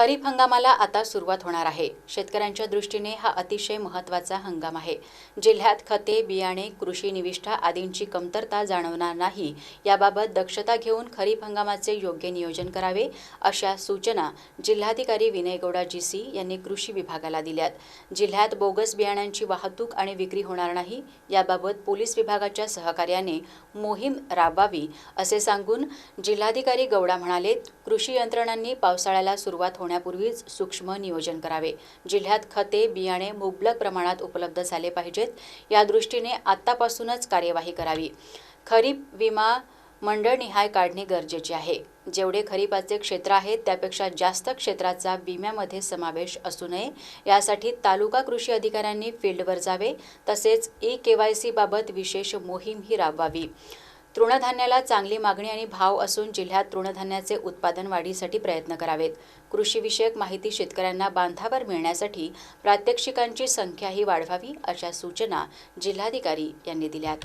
खरीप हंगामाला आता सुरुवात होणार आहे. शेतकऱ्यांच्या दृष्टीने हा अतिशय महत्त्वाचा हंगाम आहे. जिल्ह्यात खते बियाणे कृषी निविष्ठा आदींची कमतरता जाणवणार नाही. याबाबत दक्षता घेऊन खरीप हंगामाचे योग्य नियोजन करावे अशा सूचना जिल्हाधिकारी विनय गौडा जी सी यांनी कृषी विभागाला दिल्यात. जिल्ह्यात बोगस बियाण्यांची वाहतूक आणि विक्री होणार नाही याबाबत पोलीस विभागाच्या सहकार्याने मोहीम राबवावी असे सांगून जिल्हाधिकारी गौडा म्हणाले कृषी यंत्रणांनी पावसाळ्याला सुरुवात होणार होण्यापूर्वीच सूक्ष्म नियोजन करावे. जिल्ह्यात खते बियाणे मुबलक प्रमाणात उपलब्ध झाले पाहिजेत. या दृष्टीने आत्तापासूनच कार्यवाही करावी. खरीप विमा मंडळनिहाय काढणे गरजेचे आहे. जेवढे खरीपाचे क्षेत्र आहेत त्यापेक्षा जास्त क्षेत्राचा विम्यामध्ये समावेश असू नये. यासाठी तालुका कृषी अधिकाऱ्यांनी फील्डवर जावे. तसेच ई के वाय सीबाबत विशेष मोहीमही राबवावी. तृणधान्याला चांगली मागणी आणि भाव असून जिल्ह्यात तृणधान्याचे उत्पादन वाढीसाठी प्रयत्न करावेत. कृषीविषयक माहिती शेतकऱ्यांना बांधावर मिळण्यासाठी प्रात्यक्षिकांची संख्याही वाढवावी अशा सूचना जिल्हाधिकारी यांनी दिल्यात.